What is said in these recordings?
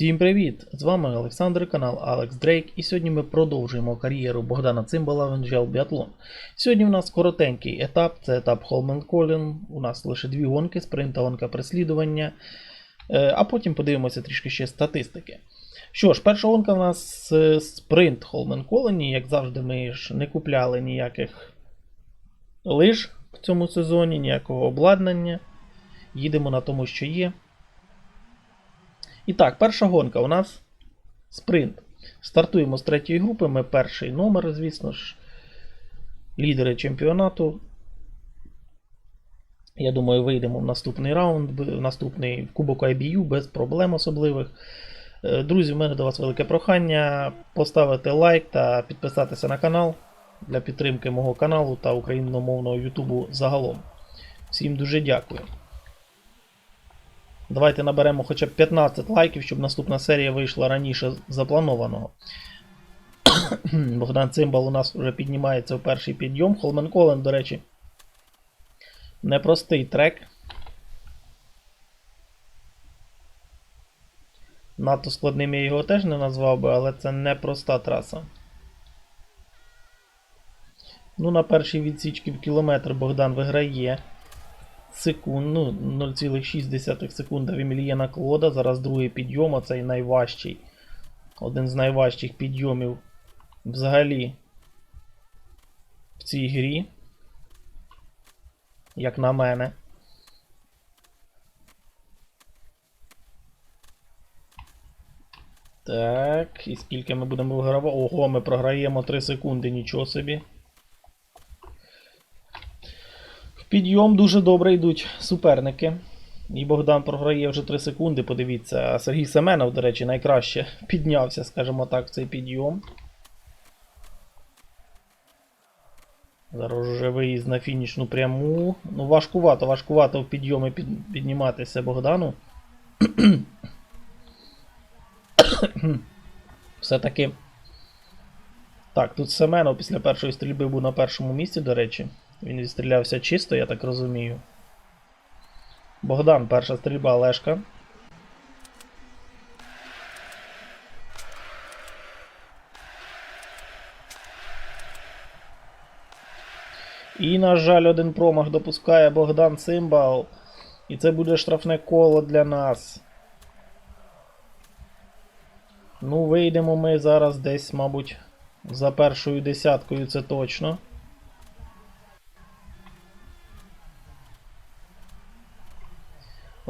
Всім привіт! З вами Олександр, канал Алекс Дрейк, і сьогодні ми продовжуємо кар'єру Богдана Цимбала в NGL Біатлон. Сьогодні в нас коротенький етап, це етап Холмен-Колін. У нас лише дві гонки, спринт та гонка переслідування. Е, А потім подивимося трішки ще статистики. Що ж, перша гонка в нас е, спринт Холмен-Колені. Як завжди, ми ж не купляли ніяких лиж в цьому сезоні, ніякого обладнання. Їдемо на тому, що є. І так, перша гонка у нас спринт. Стартуємо з третьої групи. Ми перший номер, звісно ж. Лідери чемпіонату. Я думаю, вийдемо в наступний раунд, в наступний Кубок IBU без проблем особливих. Е, Друзі, в мене до вас велике прохання поставити лайк та підписатися на канал для підтримки мого каналу та україномовного Ютубу загалом. Всім дуже дякую. Давайте наберемо хоча б 15 лайків, щоб наступна серія вийшла раніше запланованого. Богдан Цимбал у нас вже піднімається в перший підйом. Холмен Колен, до речі, непростий трек. Надто складним я його теж не назвав би, але це непроста траса. Ну, на першій відсічці в кілометр Богдан виграє секунд, ну, 0,6 секунди в Емілієна Клода. Зараз другий підйом, а цей найважчий. Один з найважчих підйомів взагалі в цій грі. Як на мене. Так, і скільки ми будемо вигравати? Ого, ми програємо 3 секунди, нічого собі. В підйом дуже добре йдуть суперники. І Богдан програє вже 3 секунди, подивіться. А Сергій Семенов, до речі, найкраще піднявся, скажімо так, в цей підйом. Зараз вже виїзд на фінішну пряму. Ну, важкувато, важкувато в підйоми під, підніматися Богдану. Все-таки. Так, тут Семенов після першої стрільби був на першому місці, до речі. Він відстрілявся чисто, я так розумію. Богдан, перша стрільба Лешка. І, на жаль, один промах допускає Богдан Цимбал. І це буде штрафне коло для нас. Ну, вийдемо ми зараз десь, мабуть, за першою десяткою, це точно.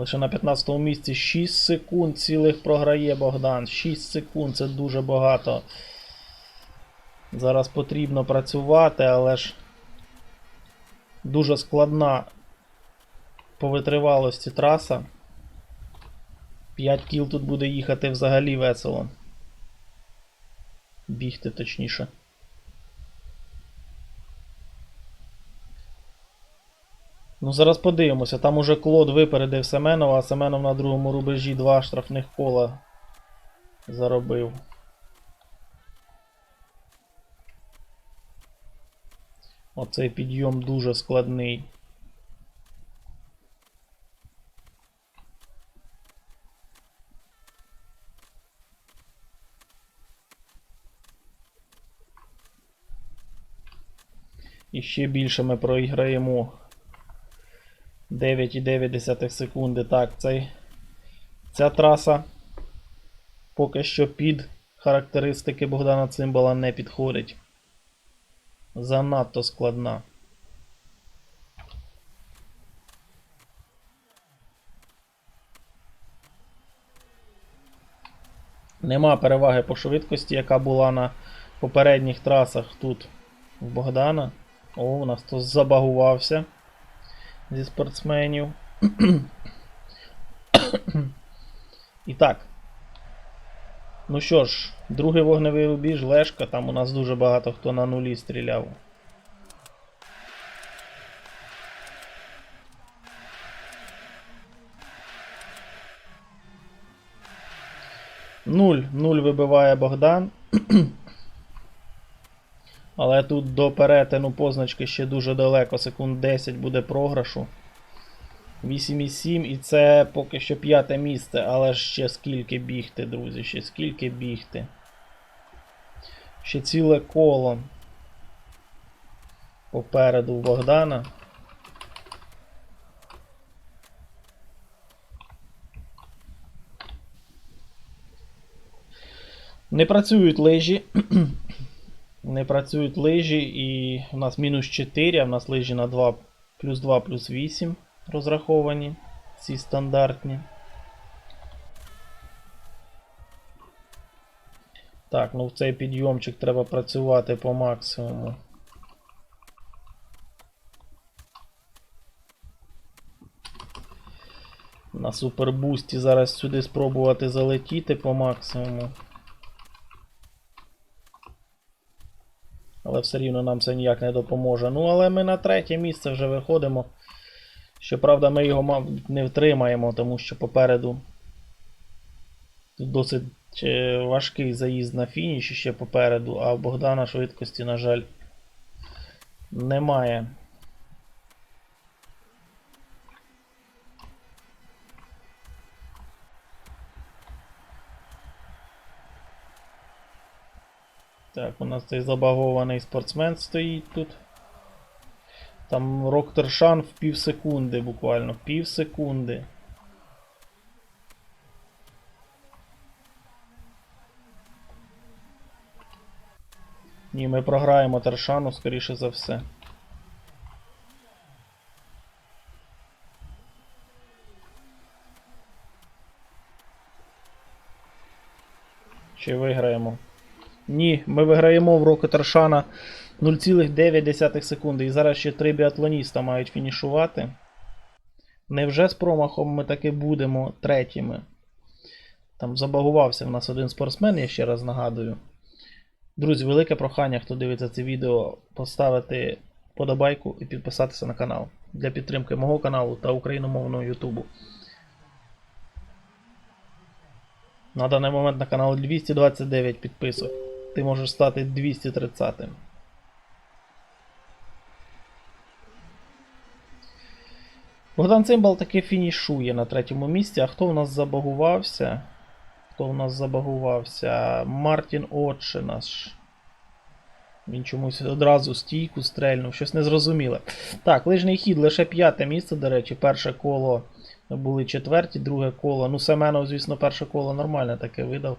Лише на 15 му місці 6 секунд цілих програє Богдан. 6 секунд це дуже багато. Зараз потрібно працювати, але ж дуже складна по витривалості траса. 5 кіл тут буде їхати взагалі весело. Бігти точніше. Ну, зараз подивимося. Там уже Клод випередив Семенова, а Семенов на другому рубежі два штрафних кола заробив. Оцей підйом дуже складний. І ще більше ми проіграємо 9,9 секунди. Так, цей, ця траса поки що під характеристики Богдана Цимбала не підходить. Занадто складна. Нема переваги по швидкості, яка була на попередніх трасах тут у Богдана. О, у нас хтось забагувався зі спортсменів. І так. Ну що ж, другий вогневий рубіж, Лешка, там у нас дуже багато хто на нулі стріляв. Нуль. Нуль вибиває Богдан. Але тут до перетину позначки ще дуже далеко, секунд 10 буде програшу. 8,7 і це поки що п'яте місце, але ще скільки бігти, друзі, ще скільки бігти. Ще ціле коло. Попереду Богдана. Не працюють лижі. Не працюють лижі і у нас мінус 4, а в нас лижі на 2 плюс 2 плюс 8 розраховані. Ці стандартні. Так, ну в цей підйомчик треба працювати по максимуму. На супербусті зараз сюди спробувати залетіти по максимуму. Але все рівно нам це ніяк не допоможе. Ну, але ми на третє місце вже виходимо. Щоправда, ми його мабуть, не втримаємо, тому що попереду тут досить е, важкий заїзд на фініші ще попереду, а в Богдана швидкості, на жаль, немає. Так, у нас цей забагований спортсмен стоїть тут. Там Роктершан в пів секунди буквально. Пів секунди. Ні, ми програємо Тершану, скоріше за все. Чи виграємо? Ні, ми виграємо в роки Таршана 0,9 секунди. І зараз ще три біатлоніста мають фінішувати. Невже з промахом ми таки будемо третіми? Там забагувався в нас один спортсмен, я ще раз нагадую. Друзі, велике прохання, хто дивиться це відео, поставити подобайку і підписатися на канал для підтримки мого каналу та україномовного Ютубу. На даний момент на канал 229 підписок. Ти можеш стати 230. м Богдан Цимбал таки фінішує на третьому місці. А хто в нас забагувався? Хто в нас забагувався? Мартін Отше наш. Він чомусь одразу стійку стрельнув, щось незрозуміле. Так, лижний хід лише п'яте місце, до речі, перше коло були четверті, друге коло. Ну, Семенов, звісно, перше коло нормальне таке видав.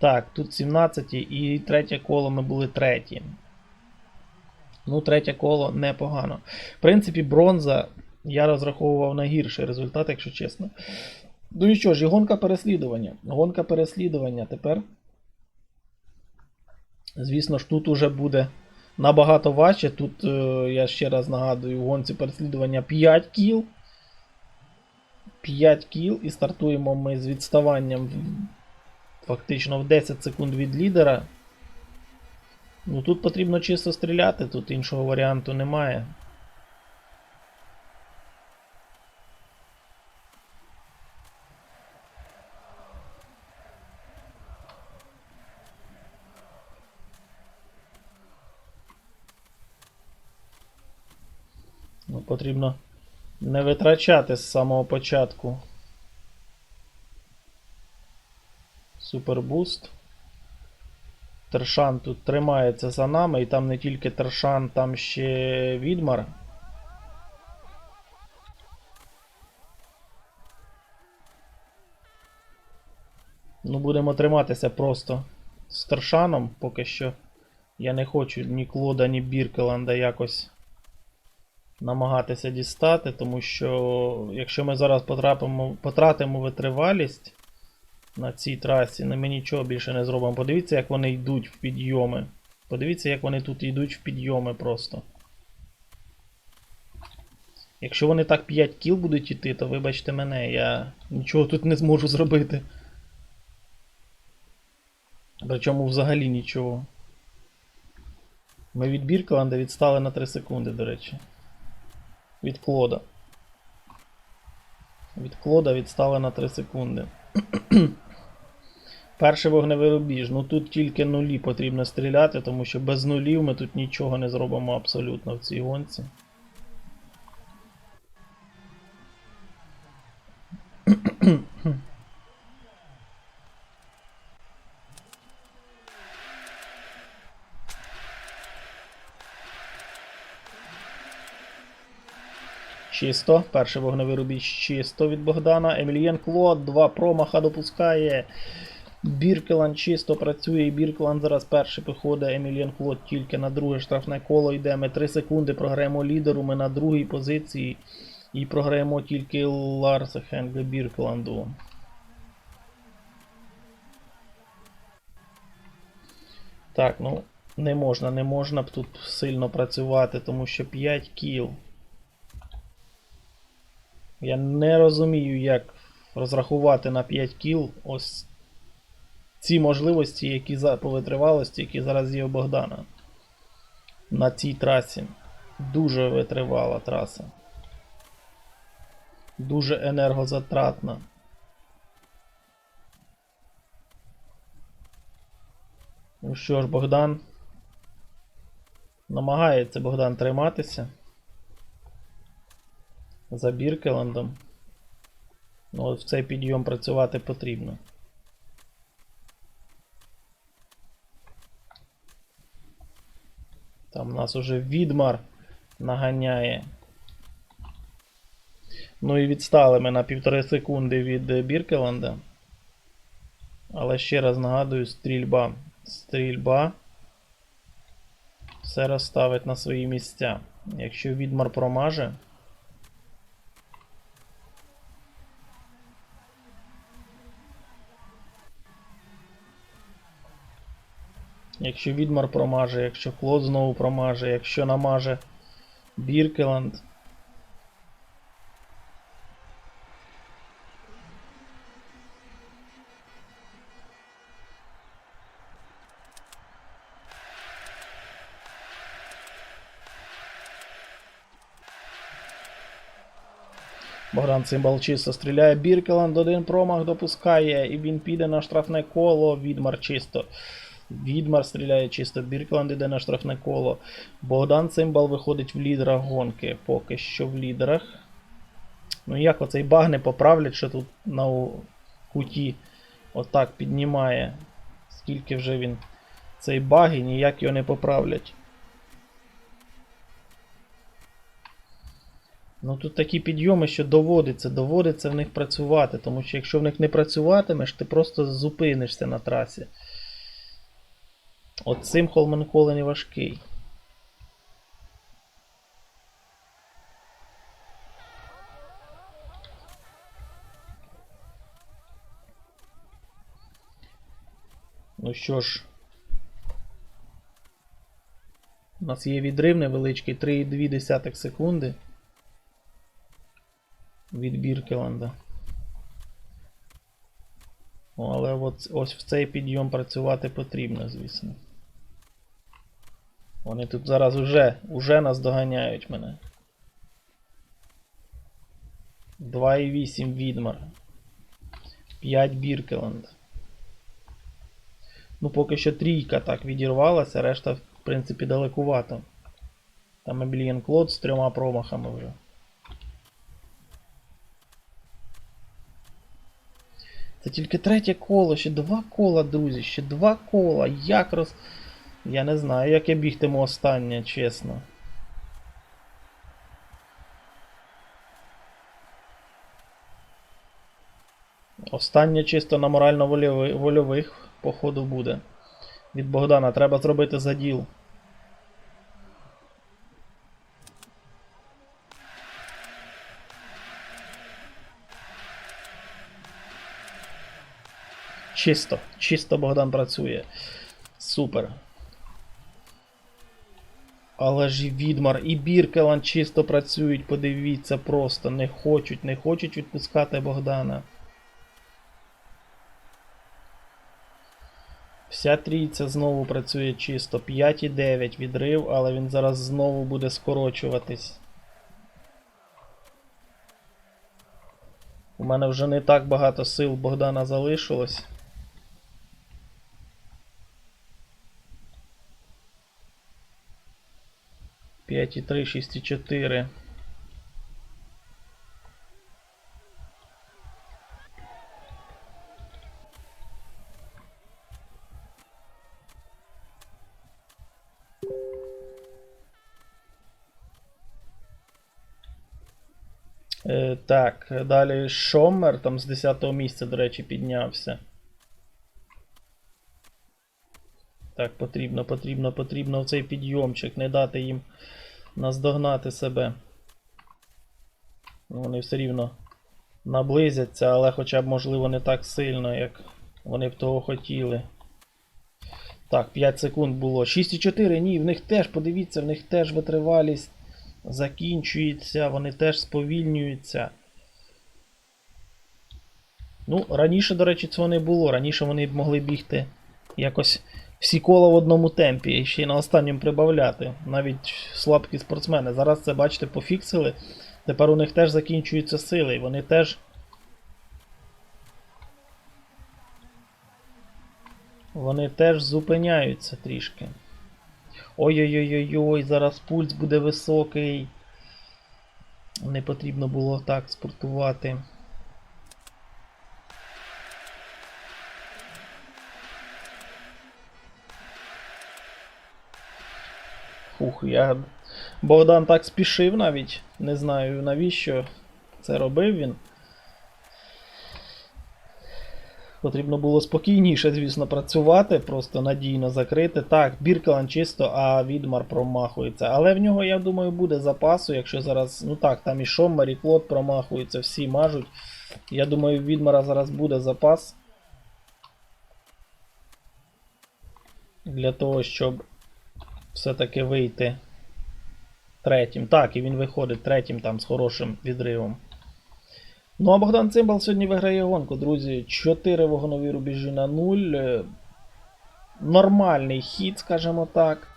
Так, тут 17 і третє коло ми були треті. Ну, третє коло непогано. В принципі, бронза я розраховував на гірший результат, якщо чесно. Ну і що ж, і гонка переслідування. Гонка переслідування тепер. Звісно ж, тут уже буде набагато важче. Тут, е, я ще раз нагадую, в гонці переслідування 5 кіл. 5 кіл і стартуємо ми з відставанням фактично в 10 секунд від лідера. Ну тут потрібно чисто стріляти, тут іншого варіанту немає. Ну, потрібно не витрачати з самого початку. Супербуст. Тершан тут тримається за нами, і там не тільки Тершан, там ще Відмар. Ну, будемо триматися просто з Тершаном, поки що. Я не хочу ні Клода, ні Біркеланда якось намагатися дістати, тому що якщо ми зараз потрапимо, потратимо витривалість на цій трасі, ми нічого більше не зробимо. Подивіться, як вони йдуть в підйоми. Подивіться, як вони тут йдуть в підйоми просто. Якщо вони так 5 кіл будуть йти, то вибачте мене, я нічого тут не зможу зробити. Причому взагалі нічого. Ми від Біркеланда відстали на 3 секунди, до речі. Від Клода. Від Клода відстали на 3 секунди. Перший вогневий рубіж. Ну тут тільки нулі потрібно стріляти, тому що без нулів ми тут нічого не зробимо абсолютно в цій гонці. Чисто. Перший вогневий рубіж чисто від Богдана. Емільєн Клод, два промаха допускає. Біркелан чисто працює, і Біркелан зараз перший виходить. Еміліан Клод тільки на друге штрафне коло йде. Ми 3 секунди програємо лідеру. Ми на другій позиції. І програємо тільки Ларса Хенгле Біркеланду. Так, ну не можна, не можна б тут сильно працювати, тому що 5 кіл. Я не розумію, як розрахувати на 5 кіл ось ці можливості, які за по витривалості, які зараз є у Богдана. На цій трасі. Дуже витривала траса. Дуже енергозатратна. Ну що ж, Богдан. Намагається Богдан триматися. За Біркеландом. Ну, от в цей підйом працювати потрібно. Там нас уже Відмар наганяє. Ну і відстали ми на півтори секунди від е, Біркеланда. Але ще раз нагадую, стрільба. Стрільба. Все розставить на свої місця. Якщо Відмар промаже. Якщо Відмар промаже, якщо Клод знову промаже, якщо намаже Біркеланд. Богдан Цимбал чисто стріляє. Біркеланд один промах допускає, і він піде на штрафне коло. Відмар чисто. Відмар стріляє чисто. Біркеланд іде на штрафне коло. Богдан Цимбал виходить в лідера гонки. Поки що в лідерах. Ну як оцей баг не поправлять, що тут на куті отак піднімає. Скільки вже він цей баг і ніяк його не поправлять. Ну тут такі підйоми, що доводиться, доводиться в них працювати, тому що якщо в них не працюватимеш, ти просто зупинишся на трасі. От цим Холменколе не важкий. Ну що ж. У нас є відрив невеличкий 3,2 секунди від Біркеланда. Ну, але от, ось в цей підйом працювати потрібно, звісно. Вони тут зараз уже, уже нас доганяють мене. 2,8 Відмар. 5 Біркеланд. Ну, поки що трійка так відірвалася, решта, в принципі, далекувато. Там Емілієн Клод з трьома промахами вже. Це тільки третє коло, ще два кола, друзі, ще два кола. Як роз. Я не знаю, як я бігтиму останнє, чесно. Останнє чисто на морально-вольових, походу, буде. Від Богдана треба зробити заділ. Чисто, чисто Богдан працює. Супер. Але ж і Відмар, і Біркелан чисто працюють, подивіться просто. Не хочуть, не хочуть відпускати Богдана. Вся трійця знову працює чисто. 5,9 відрив, але він зараз знову буде скорочуватись. У мене вже не так багато сил Богдана залишилось. П'ять і три, шість і чотири. Е, так, далі Шомер там з 10 місця, до речі, піднявся. Так, потрібно, потрібно, потрібно в цей підйомчик, не дати їм наздогнати себе. Ну, Вони все рівно наблизяться, але хоча б, можливо, не так сильно, як вони б того хотіли. Так, 5 секунд було. 6,4, ні, в них теж, подивіться, в них теж витривалість закінчується, вони теж сповільнюються. Ну, раніше, до речі, цього не було. Раніше вони б могли бігти якось всі кола в одному темпі і ще й на останньому прибавляти. Навіть слабкі спортсмени. Зараз це, бачите, пофіксили. Тепер у них теж закінчуються сили, і вони теж. Вони теж зупиняються трішки. Ой-ой-ой-ой, зараз пульс буде високий. Не потрібно було так спортувати. Фух, я. Богдан так спішив навіть. Не знаю навіщо це робив він. Потрібно було спокійніше, звісно, працювати, просто надійно закрити. Так, Біркелан чисто, а Відмар промахується. Але в нього, я думаю, буде запасу, якщо зараз. Ну так, там і Шоммер, і Клод промахуються, всі мажуть. Я думаю, в Відмара зараз буде запас. Для того, щоб все-таки вийти третім. Так, і він виходить третім там з хорошим відривом. Ну а Богдан Цимбал сьогодні виграє гонку, друзі. 4 вогнові рубежі на 0. Е, Нормальний хід, скажімо так.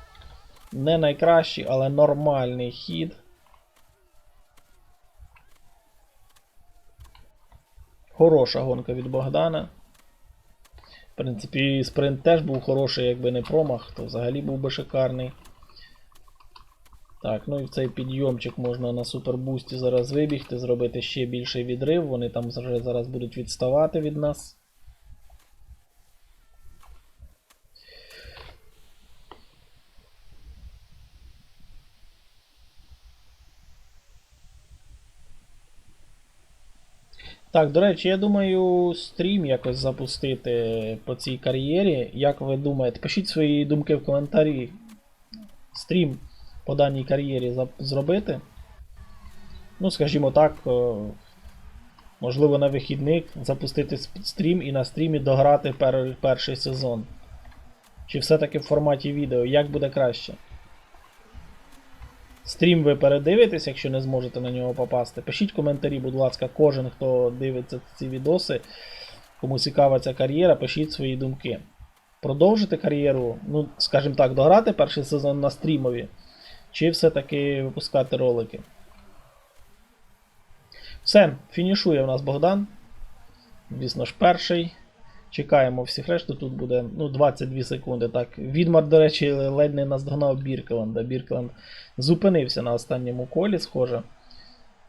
Не найкращий, але нормальний хід. Хороша гонка від Богдана. В принципі, спринт теж був хороший, якби не промах, то взагалі був би шикарний. Так, ну і в цей підйомчик можна на супербусті зараз вибігти, зробити ще більший відрив. Вони там зараз будуть відставати від нас. Так, до речі, я думаю, стрім якось запустити по цій кар'єрі. Як ви думаєте? Пишіть свої думки в коментарі. Стрім по даній кар'єрі зробити. Ну, скажімо так, е, можливо, на вихідник запустити стрім і на стрімі дограти пер- перший сезон. Чи все-таки в форматі відео, як буде краще? Стрім ви передивитесь, якщо не зможете на нього попасти. Пишіть коментарі, будь ласка, кожен, хто дивиться ці відоси, кому цікава ця кар'єра, пишіть свої думки. Продовжити кар'єру, ну, скажімо так, дограти перший сезон на стрімові, чи все-таки випускати ролики. Все, фінішує у нас Богдан. Звісно ж, перший. Чекаємо всіх решту. Тут буде ну, 22 секунди. Так. Відмар, до речі, ледь не наздогнав Біркеланда. Біркеланд зупинився на останньому колі, схоже.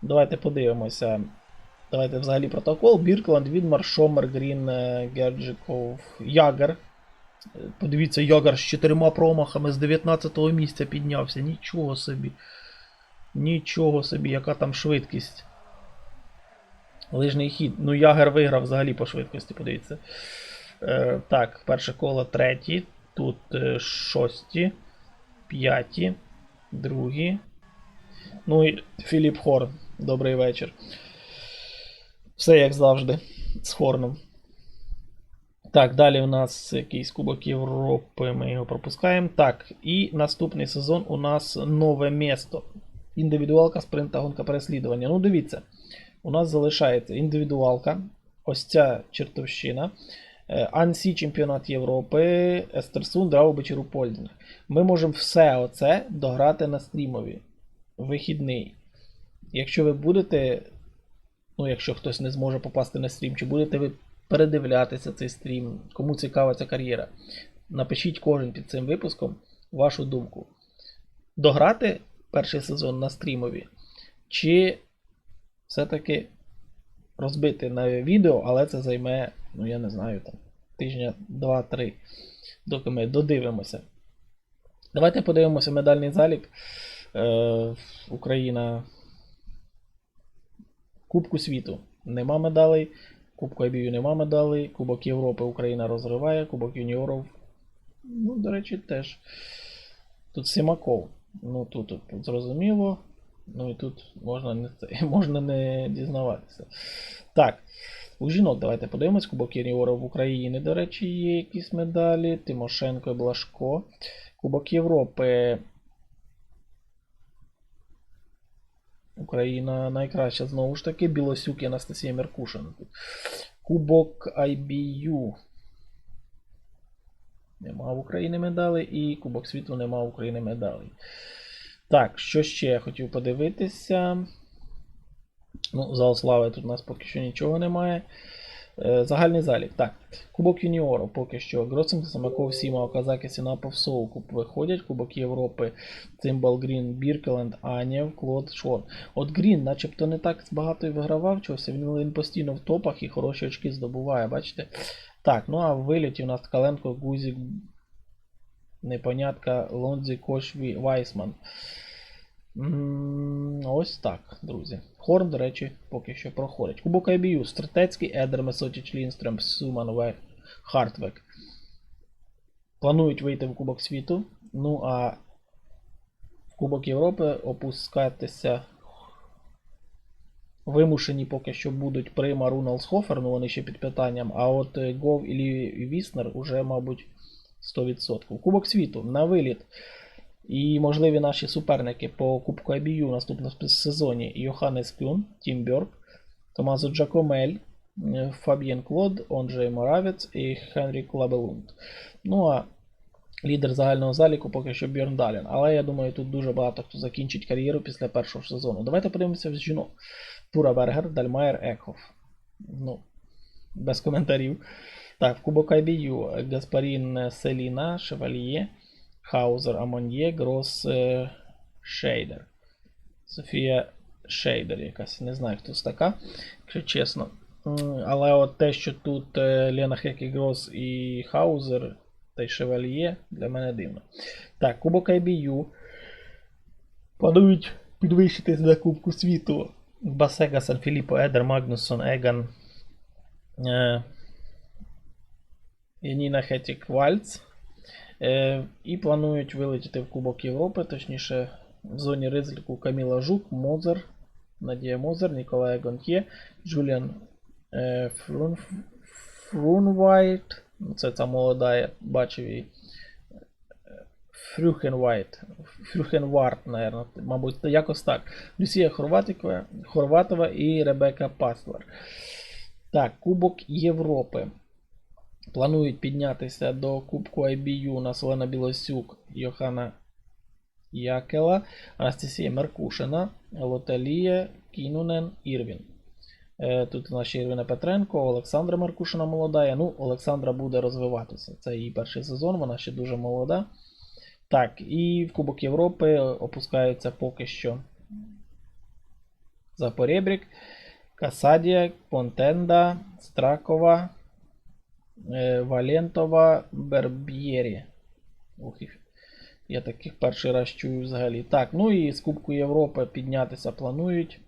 Давайте подивимося. Давайте взагалі протокол. Біркеланд, Відмар, Шомер, Грін, е, Герджиков, Ягер. Е, Подивіться, Ягер з чотирма промахами з 19-го місця піднявся. Нічого собі. Нічого собі, яка там швидкість. Лижний хід. Ну, Ягер виграв взагалі по швидкості, подивіться. Е, так, перше коло треті. Тут е, шості, п'яті, другі. Ну і Філіп Хорн. Добрий вечір. Все як завжди. З Хорном. Так, далі у нас якийсь Кубок Європи, ми його пропускаємо. Так, і наступний сезон у нас нове місто. Індивідуалка, спринт та гонка переслідування. Ну, дивіться. У нас залишається індивідуалка, ось ця чертовщина, е, Ансі чемпіонат Європи, Естерсун, Драубич і Рупольдинг. Ми можемо все оце дограти на стрімові. Вихідний. Якщо ви будете, ну якщо хтось не зможе попасти на стрім, чи будете ви передивлятися цей стрім, кому цікава ця кар'єра, напишіть кожен під цим випуском вашу думку. Дограти перший сезон на стрімові, чи все-таки розбити на відео, але це займе, ну я не знаю, там тижня 2-3, доки ми додивимося. Давайте подивимося медальний залік. Е, Україна Кубку світу нема медалей. Кубку IBU нема медалей. Кубок Європи Україна розриває. Кубок юніорів. Ну, до речі, теж. Тут Сімаков. Ну тут зрозуміло. Ну і тут можна не, можна не дізнаватися. Так. У жінок давайте подивимось. Кубок юніорів в Україні, до речі, є якісь медалі. Тимошенко і Блашко. Кубок Європи. Україна найкраща знову ж таки. Білосюк і Анастасія Меркушин. Кубок IBU. Нема в Україні медалей. І Кубок світу нема в Україні медалей. Так, що ще я хотів подивитися. Ну, зал слави тут у нас поки що нічого немає. Е, Загальний залік. Так, Кубок юніорів поки що. Гроцинг, Самаков, Сіма, Оказаки, Сінапов, Соукуп виходять. Кубок Європи, Цимбал, Грін, Біркеленд, Анєв, Клод, Шон. От Грін, начебто не так багато і вигравав чогось, він, він постійно в топах і хороші очки здобуває, бачите? Так, ну а в виліті у нас Ткаленко, Гузік, Непонятка, Лондзі, Кош, Ві- Вайсман. Ось так, друзі. Хорн, до речі, поки що проходить. Кубок IBU, Стратецький, Едер, Месотіч, Лінстрем, Суман, Ве- Хартвек. Планують вийти в Кубок світу. Ну а в Кубок Європи опускатися вимушені поки що будуть Прима Руналсхофер, ну вони ще під питанням. А от е, Гов і Віснер уже, мабуть, 100%. Кубок світу на виліт. І можливі наші суперники по Кубку IBU в наступному сезоні Йоханнес Кюн, Тім Бьорк, Томазо Джакомель, Фаб'єн Клод, Онджей Моравець і Хенрік Лабелунд. Ну а лідер загального заліку поки що Бjörn Далін. Але я думаю, тут дуже багато хто закінчить кар'єру після першого сезону. Давайте подивимося в жінок. Тура Бергер, Дальмайер, Екхоф. Ну, без коментарів. Так, Кубок IBU Гаспарін Селіна, Шевальє, Хаузер Амоньє, Грос е, Шейдер. Софія Шейдер якась. Не знаю, хто це така, якщо чесно. Але от те, що тут е, Лена Хекі Грос і Хаузер та й Шевальє, для мене дивно. Так, Кубок IBU. Планують підвищитись до Кубку світу. Басега, Сан Філіппо, Едер, Магнуссон, Еган. Яніна Хетік Вальц. Е, і планують вилетіти в Кубок Європи, точніше, в зоні ризику Каміла Жук, Мозер, Надія Мозер, Ніколай Гонтє, Джуліан е, Фрун, Фрунвайт. Ну, Це ця молода, я бачив її. Фрюхенвайт. Фрюхенварт, наверное, мабуть, якось так. Люсія Хорватова і Ребека Паслер. Так, Кубок Європи. Планують піднятися до Кубку IBU на Селена Білосюк, Йохана Якела, Анастасія Меркушина, Лоталія, Кінунен, Ірвін. Е, Тут у нас ще Ірвіна Петренко, Олександра Меркушина молода. Ну, Олександра буде розвиватися. Це її перший сезон, вона ще дуже молода. Так, і в Кубок Європи опускаються поки що Запорєбрік, Касадія, Понтенда, Стракова, Валентова, Берб'єрі. Ух. Я таких перший раз чую взагалі. Так, ну і з Кубку Європи піднятися планують.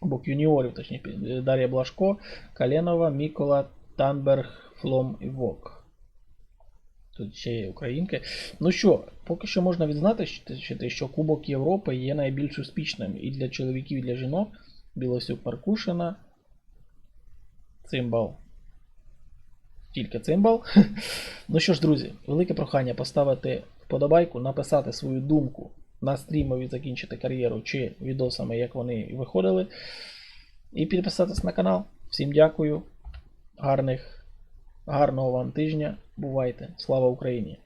Кубок юніорів, точніше, Дар'я Блашко, Каленова, Мікола, Танберг, Флом і Вок. Тут ще є українки. Ну що, поки що можна відзначити, що Кубок Європи є найбільш успішним і для чоловіків, і для жінок. Білосюк Маркушина. Цимбал. Тільки цимбал. ну що ж, друзі, велике прохання поставити вподобайку, написати свою думку на стрімові закінчити кар'єру чи відосами, як вони виходили. І підписатись на канал. Всім дякую. Гарних, гарного вам тижня. Бувайте. Слава Україні!